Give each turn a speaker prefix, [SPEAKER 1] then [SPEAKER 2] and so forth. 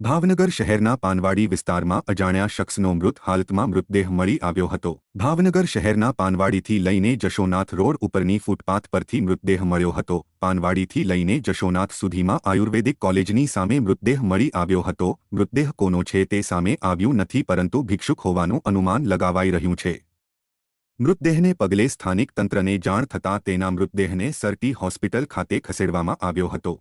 [SPEAKER 1] ભાવનગર શહેરના પાનવાડી વિસ્તારમાં અજાણ્યા શખ્સનો મૃત હાલતમાં મૃતદેહ મળી આવ્યો હતો. ભાવનગર શહેરના પાનવાડીથી લઈને જશોનાથ રોડ ઉપરની ફૂટપાથ પરથી મૃતદેહ મળ્યો હતો. પાનવાડીથી લઈને જશોનાથ સુધીમાં આયુર્વેદિક કોલેજની સામે મૃતદેહ મળી આવ્યો હતો. મૃતદેહ કોનો છે તે સામે આવ્યું નથી પરંતુ ભિક્ષુક હોવાનું અનુમાન લગાવાઈ રહ્યું છે. મૃતદેહને પગલે સ્થાનિક તંત્રને જાણ થતાં તેના મૃતદેહને સરટી હોસ્પિટલ ખાતે ખસેડવામાં આવ્યો હતો.